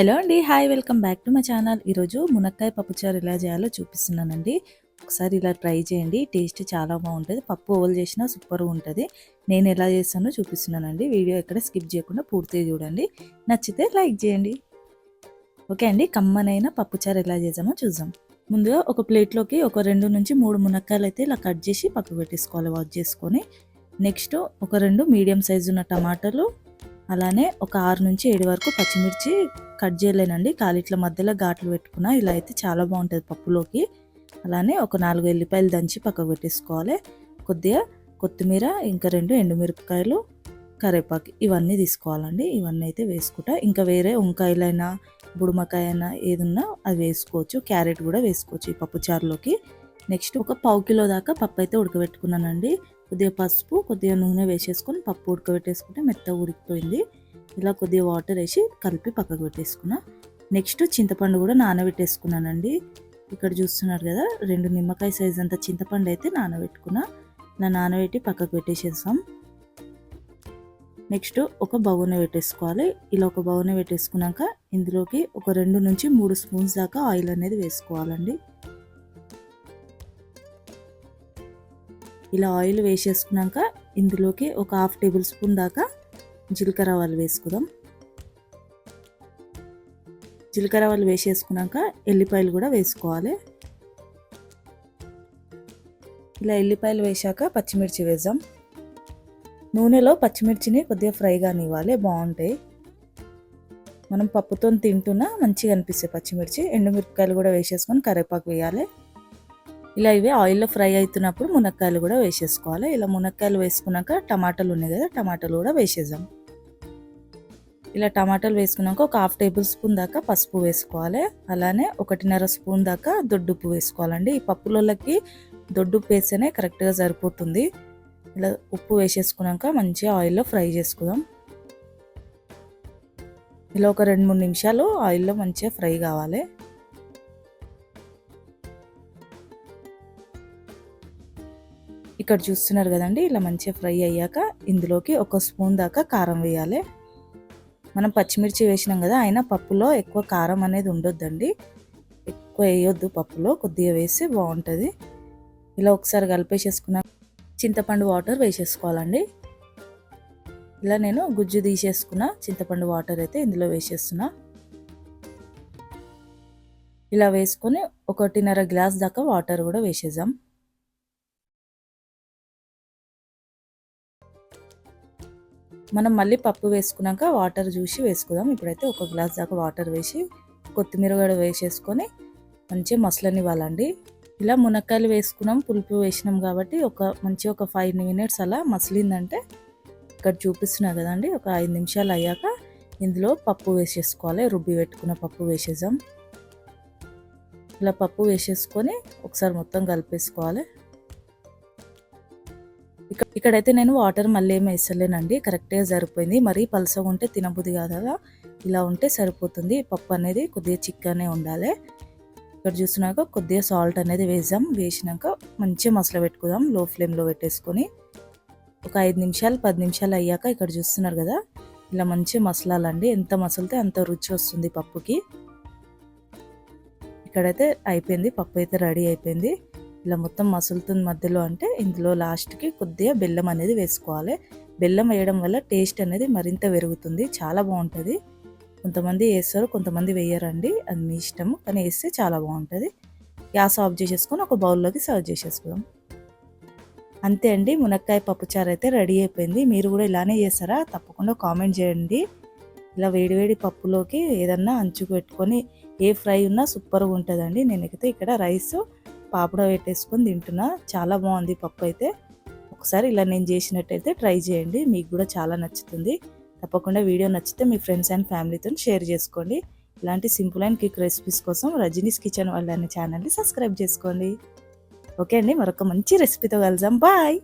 Hello అండి hi welcome back to my channel. ఈరోజు మునక్కాయ పప్పుచారు ఎలా చేయాలో చూపిస్తున్నానండి. ఒకసారి ఇలా ట్రై చేయండి టేస్ట్ చాలా బాగుంటుంది. పప్పు ఓవల్ చేసినా సూపర్గా ఉంటుంది. నేను ఎలా చేస్తానో చూపిస్తున్నానండి. వీడియో ఎక్కడ స్కిప్ చేయకుండా పూర్తిగా చూడండి. నచ్చితే లైక్ చేయండి. ఓకే అండి కమ్మనైన పప్పుచారు ఎలా చేసామో చూద్దాం. ముందుగా ఒక ప్లేట్లోకి ఒక రెండు నుంచి మూడు మునక్కాయలు అయితే ఇలా కట్ చేసి పక్కకు పెట్టేసుకోవాలి వాష్ చేసుకొని. నెక్స్ట్ ఒక రెండు మీడియం సైజు ఉన్న టమాటాలు అలానే ఒక ఆరు నుంచి ఏడు వరకు పచ్చిమిర్చి కట్ చేయలేనండి. కాలిట్ల మధ్యలో ఘాట్లు పెట్టుకున్న ఇలా అయితే చాలా బాగుంటుంది పప్పులోకి. అలానే ఒక నాలుగు ఎల్లిపాయలు దంచి పక్కకు పెట్టేసుకోవాలి. కొద్దిగా కొత్తిమీర ఇంకా రెండు ఎండుమిరపకాయలు కరివేపాకు ఇవన్నీ తీసుకోవాలండి. ఇవన్నీ అయితే వేసుకుంటా. ఇంకా వేరే వంకాయలైనా బుడమకాయ అయినా ఏదున్నా అది వేసుకోవచ్చు. క్యారెట్ కూడా వేసుకోవచ్చు ఈ పప్పుచారులోకి. నెక్స్ట్ ఒక పావు కిలో దాకా పప్పు అయితే ఉడకబెట్టుకున్నానండి. కొద్దిగా పసుపు కొద్దిగా నూనె వేసేసుకొని పప్పు ఉడకబెట్టేసుకుంటే మెత్తగా ఉడికిపోయింది. ఇలా కొద్దిగా వాటర్ వేసి కలిపి పక్కకు పెట్టేసుకున్నా. నెక్స్ట్ చింతపండు కూడా నానబెట్టేసుకున్నానండి. ఇక్కడ చూస్తున్నారు కదా రెండు నిమ్మకాయ సైజ్ అంత చింతపండు అయితే నానబెట్టుకున్నా. ఇలా నానబెట్టి పక్కకు పెట్టేసేసాం. నెక్స్ట్ ఒక బౌన పెట్టేసుకోవాలి. ఇలా ఒక బౌన పెట్టేసుకున్నాక ఇందులోకి ఒక రెండు నుంచి మూడు స్పూన్స్ దాకా ఆయిల్ అనేది వేసుకోవాలండి. ఇలా ఆయిల్ వేసేసుకున్నాక ఇందులోకి ఒక హాఫ్ టేబుల్ స్పూన్ దాకా జీలకర్ర ఆవాలు వేసుకుందాం. జీలకర్ర ఆవాలు వేసేసుకున్నాక ఎల్లిపాయలు కూడా వేసుకోవాలి. ఇలా ఎల్లిపాయలు వేసాక పచ్చిమిర్చి వేద్దాం. నూనెలో పచ్చిమిర్చిని కొద్దిగా ఫ్రై కానివ్వాలి బాగుంటాయి. మనం పప్పుతో తింటున్నా మంచిగా అనిపిస్తాయి పచ్చిమిర్చి. ఎండుమిరపకాయలు కూడా వేసేసుకొని కరివేపాకు వేయాలి. ఇలా ఇవి ఆయిల్లో ఫ్రై అవుతున్నప్పుడు మునక్కాయలు కూడా వేసేసుకోవాలి. ఇలా మునక్కాయలు వేసుకున్నాక టమాటాలు ఉన్నాయి కదా టమాటాలు కూడా వేసేద్దాం. ఇలా టమాటాలు వేసుకున్నాక ఒక హాఫ్ టేబుల్ స్పూన్ దాకా పసుపు వేసుకోవాలి. అలానే ఒకటిన్నర స్పూన్ దాకా దొడ్డుప్పు వేసుకోవాలండి. ఈ పప్పులకి దొడ్డుప్పు వేస్తేనే కరెక్ట్గా సరిపోతుంది. ఇలా ఉప్పు వేసేసుకున్నాక మంచిగా ఆయిల్లో ఫ్రై చేసుకుందాం. ఇలా ఒక రెండు మూడు నిమిషాలు ఆయిల్లో మంచిగా ఫ్రై కావాలి. ఇక్కడ చూస్తున్నారు కదండి ఇలా మంచిగా ఫ్రై అయ్యాక ఇందులోకి ఒక స్పూన్ దాకా కారం వేయాలి. మనం పచ్చిమిర్చి వేసినాం కదా అయినా పప్పులో ఎక్కువ కారం అనేది ఉండొద్దండి. ఎక్కువ వేయొద్దు పప్పులో కొద్దిగా వేస్తే బాగుంటుంది. ఇలా ఒకసారి కలిపేసేసుకున్న చింతపండు వాటర్ వేసేసుకోవాలండి. ఇలా నేను గుజ్జు తీసేసుకున్న చింతపండు వాటర్ అయితే ఇందులో వేసేస్తున్నా. ఇలా వేసుకొని ఒకటిన్నర గ్లాస్ దాకా వాటర్ కూడా వేసేద్దాం. మనం మళ్ళీ పప్పు వేసుకున్నాక వాటర్ చూసి వేసుకుందాం. ఇప్పుడైతే ఒక గ్లాస్ దాకా వాటర్ వేసి కొత్తిమీర కూడా వేసేసుకొని మంచిగా మసలనివ్వాలండి. ఇలా మునక్కాయలు వేసుకున్నాం పులుపు వేసినాం కాబట్టి ఒక మంచి ఒక ఫైవ్ మినిట్స్ అలా మసిలిందంటే ఇక్కడ చూపిస్తున్నా కదండి ఒక ఐదు నిమిషాలు అయ్యాక ఇందులో పప్పు వేసేసుకోవాలి. రుబ్బి పెట్టుకున్న పప్పు వేసేసాం ఇలా పప్పు వేసేసుకొని ఒకసారి మొత్తం కలిపేసుకోవాలి. ఇక్కడైతే నేను వాటర్ మళ్ళీ ఏమి వేస్తలేనండి. కరెక్ట్గా సరిపోయింది. మరీ పలసగా ఉంటే తినబుద్ధి కాదా ఇలా ఉంటే సరిపోతుంది. పప్పు అనేది కొద్దిగా చిక్కనే ఉండాలి. ఇక్కడ చూసినాక కొద్దిగా సాల్ట్ అనేది వేసాం. వేసినాక మంచిగా మసాలా పెట్టుకుందాం. లో ఫ్లేమ్లో పెట్టేసుకొని ఒక ఐదు నిమిషాలు పది నిమిషాలు అయ్యాక ఇక్కడ చూస్తున్నారు కదా. ఇలా మంచిగా మసలాలండి. ఎంత మసలితే అంత రుచి వస్తుంది పప్పుకి. ఇక్కడైతే అయిపోయింది. పప్పు అయితే రెడీ అయిపోయింది. ఇలా మొత్తం మసులుతుంది మధ్యలో అంటే ఇందులో లాస్ట్కి కొద్దిగా బెల్లం అనేది వేసుకోవాలి. బెల్లం వేయడం వల్ల టేస్ట్ అనేది మరింత పెరుగుతుంది. చాలా బాగుంటుంది. కొంతమంది వేస్తారు కొంతమంది వేయరండి. అది మీ ఇష్టం కానీ వేస్తే చాలా బాగుంటుంది. గ్యాస్ ఆఫ్ చేసేసుకొని ఒక బౌల్లోకి సర్వ్ చేసేసుకుందాం. అంతే అండి. మునక్కాయ పప్పుచారు అయితే రెడీ అయిపోయింది. మీరు కూడా ఇలానే చేస్తారా? తప్పకుండా కామెంట్ చేయండి. ఇలా వేడివేడి పప్పులోకి ఏదన్నా అంచుకు పెట్టుకొని ఏ ఫ్రై ఉన్నా సూపర్గా ఉంటుందండి. నేనైతే ఇక్కడ రైస్ పాపడ పెట్టేసుకొని తింటున్నా. చాలా బాగుంది పప్పు అయితే. ఒకసారి ఇలా నేను చేసినట్టయితే ట్రై చేయండి. మీకు కూడా చాలా నచ్చుతుంది. తప్పకుండా వీడియో నచ్చితే మీ ఫ్రెండ్స్ అండ్ ఫ్యామిలీతో షేర్ చేసుకోండి. ఇలాంటి సింపుల్ అండ్ క్విక్ రెసిపీస్ కోసం రజనీస్ కిచెన్ వాళ్ళ ఛానల్ని సబ్స్క్రైబ్ చేసుకోండి. ఓకే అండి మరొక మంచి రెసిపీతో కలుద్దాం. బాయ్!